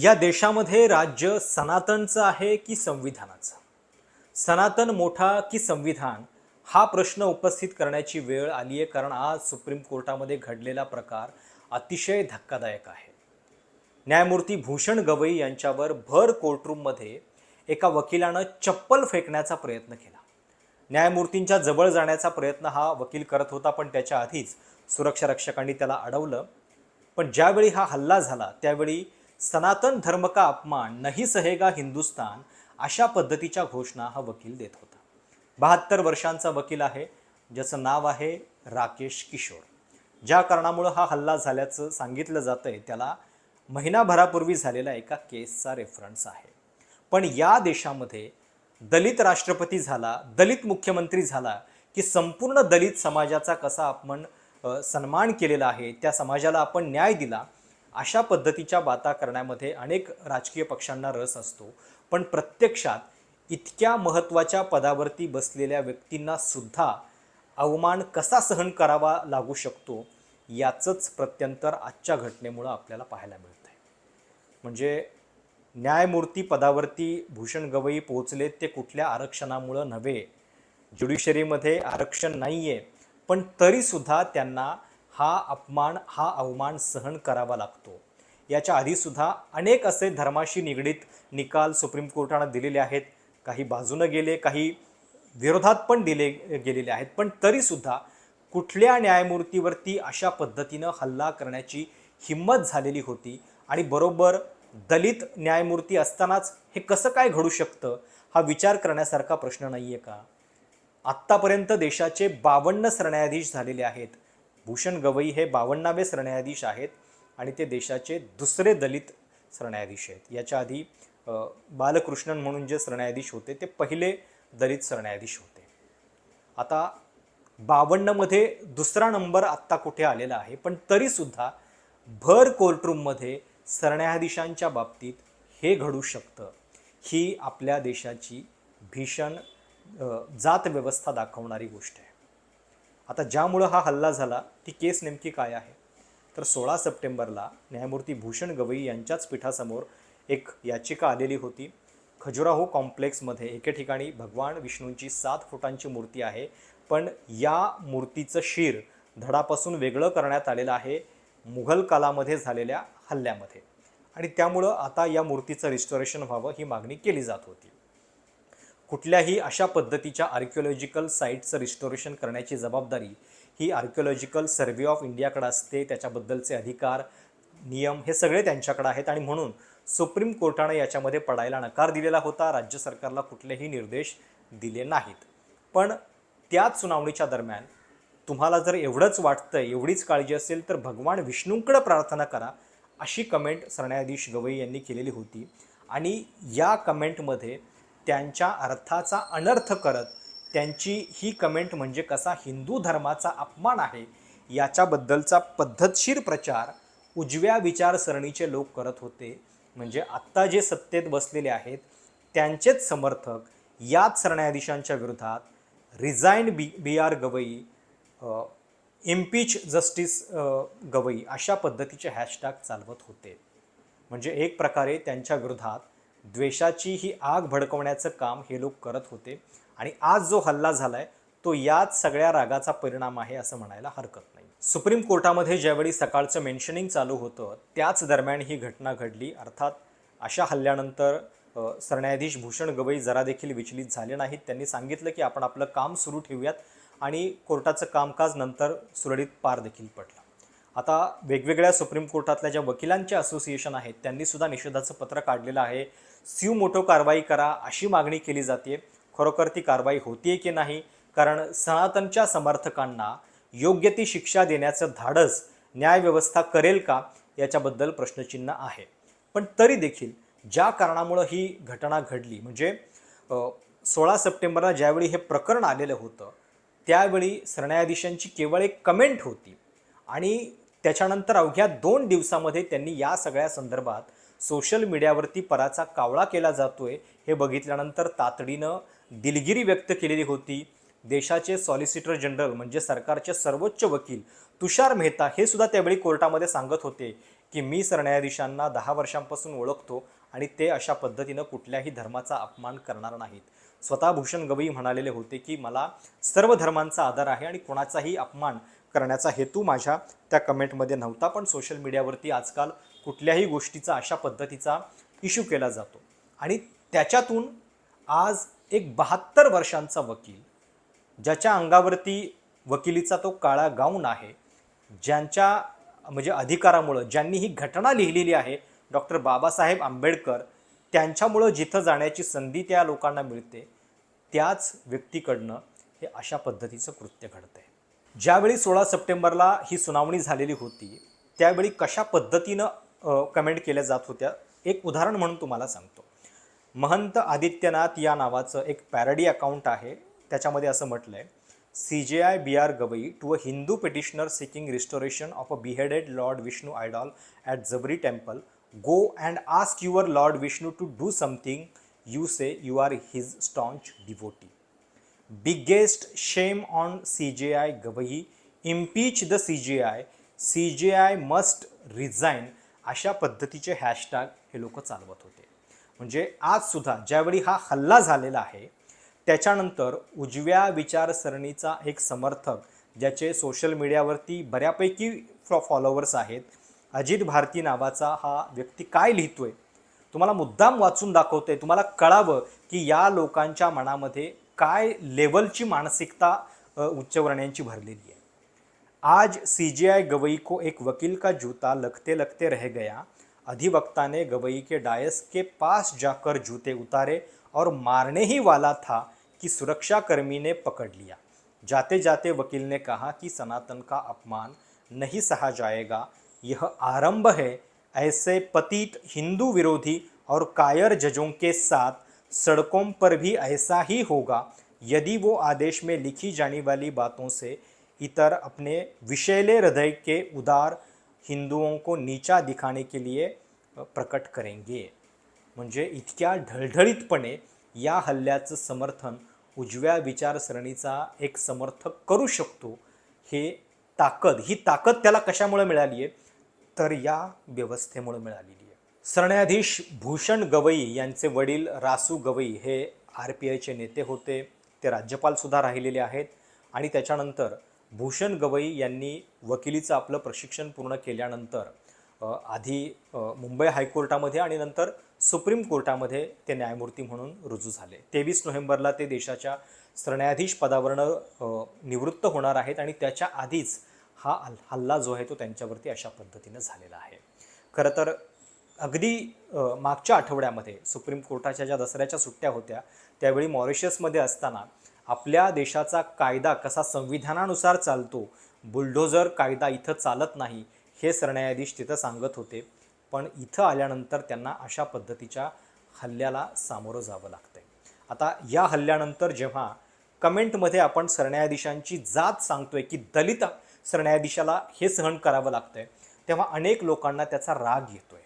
या देशामध्ये राज्य सनातनचं आहे की संविधानाचं? सनातन मोठा की संविधान? हा प्रश्न उपस्थित करण्याची वेळ आली आहे कारण आज सुप्रीम कोर्टामध्ये घडलेला प्रकार अतिशय धक्कादायक आहे. न्यायमूर्ती भूषण गवई यांच्यावर भर कोर्टरूममध्ये एका वकिलानं चप्पल फेकण्याचा प्रयत्न केला. न्यायमूर्तींच्या जवळ जाण्याचा प्रयत्न हा वकील करत होता पण त्याच्या आधीच सुरक्षा रक्षकांनी त्याला अडवलं. पण ज्यावेळी हा हल्ला झाला त्यावेळी सनातन धर्म का अपमान नहीं सहेगा हिंदुस्तान अशा पद्धतीच्या घोषणा हा वकील देत होता. बहात्तर वर्षांचा वकील आहे ज्याचं नाव आहे राकेश किशोर. ज्या कारणामुळं हा हल्ला झाल्याचं सांगितलं जातंय त्याला महिनाभरापूर्वी झालेला एका केसचा रेफरन्स आहे. पण या देशामध्ये दलित राष्ट्रपती झाला दलित मुख्यमंत्री झाला की संपूर्ण दलित समाजाचा कसा आपण सन्मान केलेला आहे त्या समाजाला आपण न्याय दिला अशा पद्धतीच्या बाता करण्यामध्ये अनेक राजकीय पक्षांना रस असतो. पण प्रत्यक्षात इतक्या महत्त्वाच्या पदावरती बसलेल्या व्यक्तींना सुद्धा अवमान कसा सहन करावा लागू शकतो याचंच प्रत्यंतर आजच्या घटनेमुळं आपल्याला पाहायला मिळतं आहे म्हणजे न्यायमूर्ती पदावरती भूषण गवई पोहोचले ते कुठल्या आरक्षणामुळं नव्हे. ज्युडिशरीमध्ये आरक्षण नाही आहे पण तरीसुद्धा त्यांना हा अपमान हा अवमान सहन करावा लागतो. याच्या आधीसुद्धा अनेक असे धर्माशी निगडीत निकाल सुप्रीम कोर्टानं दिलेले आहेत. काही बाजूनं गेले काही विरोधात पण दिले गेलेले आहेत. पण तरीसुद्धा कुठल्या न्यायमूर्तीवरती अशा पद्धतीनं हल्ला करण्याची हिंमत झालेली होती? आणि बरोबर दलित न्यायमूर्ती असतानाच हे कसं काय घडू शकतं? हा विचार करण्यासारखा प्रश्न नाही आहे का? आत्तापर्यंत देशाचे बावन्न सरन्यायाधीश झालेले आहेत. भूषण गवई हे बावन्नावे सरन्यायाधीश आहेत आणि ते देशाचे दुसरे दलित सरन्यायाधीश आहेत. याच्या आधी बालकृष्णन म्हणून जे सरन्यायाधीश होते ते पहिले दलित सरन्यायाधीश होते. आता बावन्नमध्ये दुसरा नंबर आत्ता कुठे आलेला आहे पण तरीसुद्धा भर कोर्टरूममध्ये सरन्यायाधीशांच्या बाबतीत हे घडू शकतं. ही आपल्या देशाची भीषण जात व्यवस्था दाखवणारी गोष्ट आहे. आता ज्यामुळं हा हल्ला झाला ती केस नेमकी काय आहे? तर सोळा सप्टेंबरला न्यायमूर्ती भूषण गवई यांच्याच पीठासमोर एक याचिका आलेली होती. खजुराहो कॉम्प्लेक्समध्ये एके ठिकाणी भगवान विष्णूंची सात फुटांची मूर्ती आहे पण या मूर्तीचं शिर धडापासून वेगळं करण्यात आलेलं आहे मुघल कालामध्ये झालेल्या हल्ल्यामध्ये. आणि त्यामुळं आता या मूर्तीचं रिस्टोरेशन व्हावं ही मागणी केली जात होती. कुठल्याही अशा पद्धतीच्या आर्किओलॉजिकल साईटचं रिस्टोरेशन करण्याची जबाबदारी ही आर्किओलॉजिकल सर्व्हे ऑफ इंडियाकडे असते. त्याच्याबद्दलचे अधिकार नियम हे सगळे त्यांच्याकडे आहेत आणि म्हणून सुप्रीम कोर्टानं याच्यामध्ये पडायला नकार दिलेला होता. राज्य सरकारला कुठलेही निर्देश दिले नाहीत. पण त्याच सुनावणीच्या दरम्यान तुम्हाला जर एवढंच वाटतं एवढीच काळजी असेल तर भगवान विष्णूंकडे प्रार्थना करा अशी कमेंट सरन्यायाधीश गवई यांनी केलेली होती. आणि या कमेंटमध्ये त्यांच्या अर्थाचा अनर्थ करत त्यांची ही कमेंट म्हणजे कसा हिंदू धर्माचा अपमान आहे याच्याबद्दलचा पद्धतशीर प्रचार उजव्या विचारसरणीचे लोक करत होते. म्हणजे आत्ता जे सत्तेत बसलेले आहेत त्यांचेच समर्थक याच सरन्यायाधीशांच्या विरोधात resign B B R Gavai impeach justice Gavai अशा पद्धतीचे हॅशटॅग चालवत होते. म्हणजे एक प्रकारे त्यांच्या विरोधात द्वेषाची ही आग भडकवण्याचं काम हे लोक करत होते. आणि आज जो हल्ला झालाय तो याच सगळ्या रागाचा परिणाम आहे असं म्हणायला हरकत नाही. सुप्रीम कोर्टामध्ये ज्यावेळी सकाळचं मेन्शनिंग चालू होतं त्याच दरम्यान ही घटना घडली. अर्थात अशा हल्ल्यानंतर सरन्यायाधीश भूषण गवई जरा देखील विचलित झाले नाहीत. त्यांनी सांगितलं की आपण आपलं काम सुरू ठेवूयात आणि कोर्टाचं कामकाज नंतर सुरळीत पार देखील पडलं. आता वेगवेगळ्या सुप्रीम कोर्टातल्या ज्या वकिलांचे असोसिएशन आहेत त्यांनी सुद्धा निषेधाचं पत्र काढलेलं आहे. सीव मोटो कारवाई करा अशी मागणी केली जाते खरोखर ती कारवाई होतीये की नाही? कारण सनातनच्या समर्थकांना योग्य ती शिक्षा देण्याचं धाडस न्यायव्यवस्था करेल का याच्याबद्दल प्रश्नचिन्ह आहे. पण तरी देखील ज्या कारणामुळं ही घटना घडली म्हणजे सोळा सप्टेंबरला ज्यावेळी हे प्रकरण आलेलं होतं त्यावेळी सरन्यायाधीशांची केवळ एक कमेंट होती. आणि त्याच्यानंतर अवघ्या दोन दिवसामध्ये त्यांनी या सगळ्या संदर्भात सोशल मीडियावरती पराचा कावळा केला जातोय हे बघितल्यानंतर तातडीनं दिलगिरी व्यक्त केलेली होती. देशाचे सॉलिसिटर जनरल म्हणजे सरकारचे सर्वोच्च वकील तुषार मेहता हे सुद्धा त्यावेळी कोर्टामध्ये सांगत होते की मी सरन्यायाधीशांना दहा वर्षांपासून ओळखतो आणि ते अशा पद्धतीनं कुठल्याही धर्माचा अपमान करणार नाहीत. स्वतः भूषण गवई म्हणालेले होते की मला सर्व धर्मांचा आदर आहे आणि कोणाचाही अपमान करण्याचा हेतू माझ्या. त्या कमेंटमध्ये नव्हता पण सोशल मीडियावरती आजकाल कुठल्याही गोष्टीचा अशा पद्धतीचा इश्यू केला जातो. आणि त्याच्यातून आज एक बहात्तर वर्षांचा वकील ज्याच्या अंगावरती वकिलीचा तो काळा गाऊन आहे ज्यांच्या म्हणजे अधिकारामुळं ज्यांनी ही घटना लिहिलेली आहे डॉक्टर बाबासाहेब आंबेडकर त्यांच्यामुळं जिथं जाण्याची संधी त्या लोकांना मिळते त्याच व्यक्तीकडनं हे अशा पद्धतीचं कृत्य घडतंय. ज्यावेळी सोळा सप्टेंबरला ही सुनावणी झालेली होती त्यावेळी कशा पद्धतीनं कमेंट केल्या जात होत्या. एक उदाहरण म्हणून तुम्हाला सांगतो. महंत आदित्यनाथ या नावाचं एक पॅरडी अकाउंट आहे. त्याच्यामध्ये असं म्हटलं आहे C J I B R Gavai to a Hindu petitioner seeking restoration of a beheaded lord Vishnu idol at Javari temple go and ask your lord Vishnu to do something you say you are his staunch devotee biggest shame on C J I Gavai impeach the C J I C J I must resign अशा पद्धतीचे hashtag हे लोक चालवत होते. म्हणजे आज सुद्धा ज्यावेळी हा हल्ला झालेला आहे त्याच्यानंतर उजव्या विचारसरणीचा एक समर्थक ज्याचे सोशल मीडियावरती बऱ्यापैकी फ्रॉ फॉलोवर्स आहेत अजित भारती नावाचा हा व्यक्ती काय लिहितोय? तुम्हाला मुद्दाम वाचून दाखवतोय. तुम्हाला कळावं की या लोकांच्या मनामध्ये काय लेवलची मानसिकता उच्चवर्ण्यांची भरलेली आहे. आज सी जे आई गवई को एक वकील का जूता लगते लगते रह गया। अधिवक्ता ने गवई के डायस के पास जाकर जूते उतारे और मारने ही वाला था कि सुरक्षाकर्मी ने पकड़ लिया। जाते जाते वकील ने कहा कि सनातन का अपमान नहीं सहा जाएगा। यह आरंभ है ऐसे पतित हिंदू विरोधी और कायर जजों के साथ। सड़कों पर भी ऐसा ही होगा। यदि वो आदेश में लिखी जाने वाली बातों से इतर अपने विषैले हृदय के उदार हिंदुओं को नीचा दिखाने के लिए प्रकट करेंगे। म्हणजे इतक्या ढळढळीतपणे या हल्ल्याचं समर्थन उजव्या विचारसरणीचा एक समर्थक करू शकतो हे ताकद ही ताकद त्याला कशामुळे मिळाली आहे तर या व्यवस्थेमुळे मिळालेली आहे. सरन्यायाधीश भूषण गवई यांचे वडील रासू गवई हे आर पी आयचे नेते होते. ते राज्यपालसुद्धा राहिलेले आहेत. आणि त्याच्यानंतर भूषण गवई यांनी वकिलीचं आपलं प्रशिक्षण पूर्ण केल्यानंतर आधी मुंबई हायकोर्टामध्ये आणि नंतर सुप्रीम कोर्टामध्ये ते न्यायमूर्ती म्हणून रुजू झाले. तेवीस नोव्हेंबरला ते देशाच्या सरन्यायाधीश पदावरनं निवृत्त होणार आहेत आणि त्याच्या आधीच हा हल- हल्ला जो आहे तो त्यांच्यावरती अशा पद्धतीनं झालेला आहे. खरं तर अगदी मागच्या आठवड्यामध्ये सुप्रीम कोर्टाच्या ज्या दसऱ्याच्या सुट्ट्या होत्या त्यावेळी मॉरिशसमध्ये असताना आपल्या देशाचा कायदा कसा संविधानानुसार चालतो? बुलडोझर कायदा इथं चालत नाही हे सरन्यायाधीश तिथं सांगत होते. पण इथं आल्यानंतर त्यांना अशा पद्धतीच्या हल्ल्याला सामोरं जावं लागतंय. आता या हल्ल्यानंतर जेव्हा कमेंटमध्ये आपण सरन्यायाधीशांची जात सांगतोय की दलित सरन्यायाधीशाला हे सहन करावं लागतंय तेव्हा अनेक लोकांना त्याचा राग येतोय.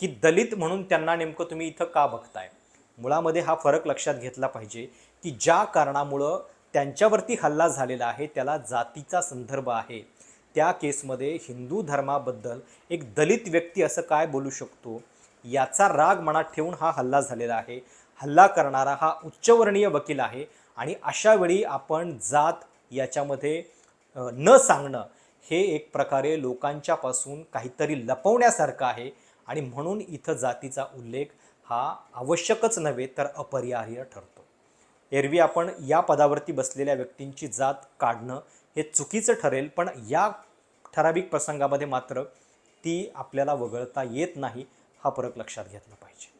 की दलित म्हणून त्यांना नेमकं तुम्ही इथं का बघताय? मुळामध्ये हा फरक लक्षात घेतला पाहिजे. की ज्या कारणामुळं त्यांच्यावरती हल्ला झालेला आहे त्याला जातीचा संदर्भ आहे. त्या केसमध्ये हिंदू धर्माबद्दल एक दलित व्यक्ती असं काय बोलू शकतो याचा राग मनात ठेवून हा हल्ला झालेला आहे. हल्ला करणारा हा उच्चवर्णीय वकील आहे आणि अशा वेळी आपण जात याच्यामध्ये न सांगणं हे एक प्रकारे लोकांच्यापासून काहीतरी लपवण्यासारखं आहे आणि म्हणून इथं जातीचा उल्लेख हा आवश्यकच नव्हे तर अपरिहार्य ठरतो. एरवी आपण या पदावरती बसलेल्या व्यक्तींची जात काढणं हे चुकीचं ठरेल पण या ठराविक प्रसंगामध्ये मात्र ती आपल्याला वगळता येत नाही हा फरक लक्षात घेतला पाहिजे.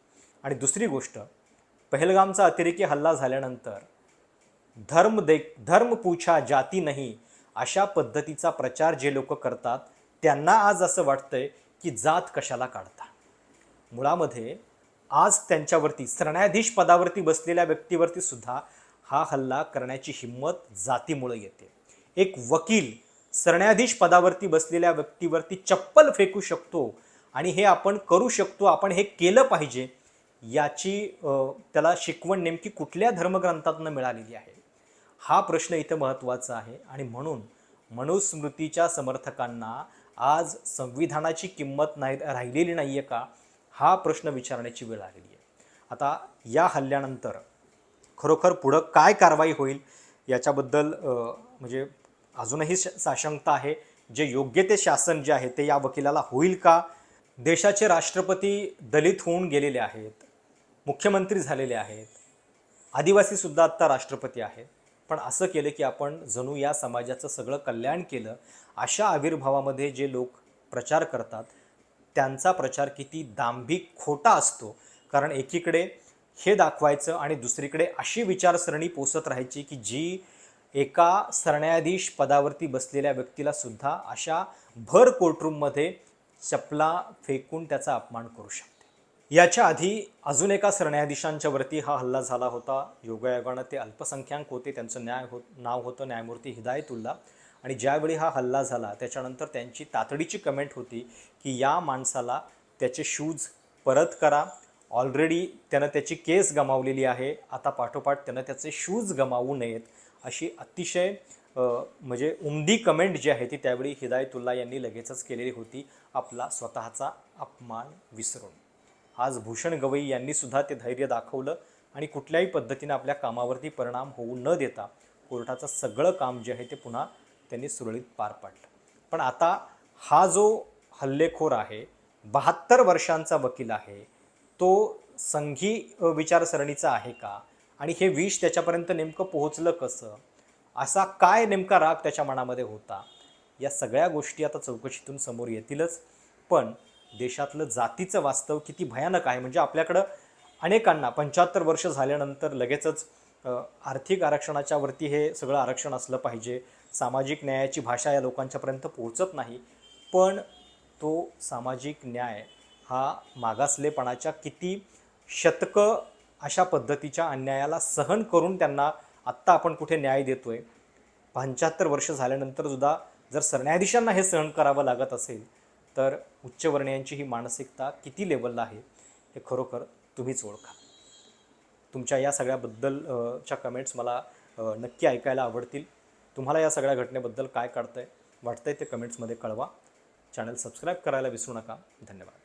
आणि दुसरी गोष्ट पहलगामचा अतिरेकी हल्ला झाल्यानंतर धर्म दे धर्म पूछा जाती नाही अशा पद्धतीचा प्रचार जे लोक करतात त्यांना आज असं वाटतंय की जात कशाला काढता मुळामध्ये आज त्यांच्यावरती सरन्यायाधीश पदावरती बसलेल्या व्यक्तीवरती सुद्धा हा हल्ला करण्याची हिंमत जातीमुळे येते. एक वकील सरन्यायाधीश पदावरती बसलेल्या व्यक्तीवरती चप्पल फेकू शकतो आणि हे आपण करू शकतो आपण हे केलं पाहिजे याची त्याला शिकवण नेमकी कुठल्या धर्मग्रंथातून मिळालेली आहे? हा प्रश्न इथं महत्त्वाचा आहे आणि म्हणून मनुस्मृतीच्या समर्थकांना आज संविधानाची किंमत नाही राहिलेली नाही आहे का? हा प्रश्न विचारण्याची वेळ आलेली आहे. आता या हल्ल्यानंतर खरोखर पुढं काय कारवाई होईल याच्याबद्दल म्हणजे अजूनही श- साशंकता आहे. जे योग्य ते शासन जे आहे ते या वकिलाला होईल का? देशाचे राष्ट्रपती दलित होऊन गेलेले आहेत मुख्यमंत्री झालेले आहेत आदिवासीसुद्धा आत्ता राष्ट्रपती आहेत. पण असं केलं की आपण जणू या समाजाचं सगळं कल्याण केलं अशा आविर्भावामध्ये जे लोक प्रचार करतात त्यांचा प्रचार किती दांभिक खोटा असतो. कारण एकीकडे हे दाखवायचं आणि दुसरीकडे अशी विचारसरणी पोसत राहायची की जी एका सरन्यायाधीश पदावरती बसलेल्या व्यक्तीला सुद्धा अशा भर कोर्टरूममध्ये चपला फेकून त्याचा अपमान करू शकते. याच्या आधी अजून एका सरन्यायाधीशांच्या वरती हा हल्ला झाला होता. योगायोगानं ते अल्पसंख्याक होते. त्यांचं न्याय हो नाव होतं न्यायमूर्ती हिदायतुल्ला. आणि ज्यावेळी हा हल्ला झाला त्याच्यानंतर त्यांची तातडीची कमेंट होती की या माणसाला त्याचे शूज परत करा. ऑलरेडी त्यानं त्याची केस गमावलेली आहे. आता पाठोपाठ त्यानं त्याचे शूज गमावू नयेत अशी अतिशय म्हणजे उमदी कमेंट जी आहे ती त्यावेळी हिदायतुल्ला यांनी लगेचच केलेली होती. आपला स्वतःचा अपमान विसरून. आज भूषण गवई यांनी सुद्धा ते धैर्य दाखवलं आणि कुठल्याही पद्धतीने आपल्या कामावरती परिणाम होऊ न देता कोर्टाचं सगळं काम जे आहे ते पुन्हा त्यांनी सुरळीत पार पाडलं. पण आता हा जो हल्लेखोर आहे बहात्तर वर्षांचा वकील आहे तो संघी विचारसरणीचा आहे का? आणि हे विष त्याच्यापर्यंत नेमकं पोहोचलं कसं? असा काय नेमका राग त्याच्या मनामध्ये होता? या सगळ्या गोष्टी आता चौकशीतून समोर येतीलच. पण देशातलं जातीचं वास्तव किती भयानक आहे. म्हणजे आपल्याकडं अनेकांना पंच्याहत्तर वर्ष झाल्यानंतर लगेचच आर्थिक आरक्षणाच्यावरती हे सगळं आरक्षण असलं पाहिजे. सामाजिक न्यायाची भाषा या लोकांच्यापर्यंत पोहोचत नाही पण तो सामाजिक न्याय हा मागासलेपणाच्या किती शतकं अशा पद्धतीच्या अन्यायाला सहन करून त्यांना आत्ता आपण कुठे न्याय देतोय? पंच्याहत्तर वर्ष झाल्यानंतर सुद्धा जर सरन्यायाधीशांना हे सहन करावं लागत असेल तर उच्चवर्णीयांची ही मानसिकता किती लेवलला आहे हे खरोखर तुम्हीच ओळखा. तुमच्या या सगळ्याबद्दलच्या कमेंट्स मला नक्की ऐकायला आवडतील. तुम्हाला या सगळ्या घटनेबद्दल काय काढतंय वाटतंय ते कमेंट्समध्ये कळवा. चॅनल सबस्क्राईब करायला विसरू नका. धन्यवाद.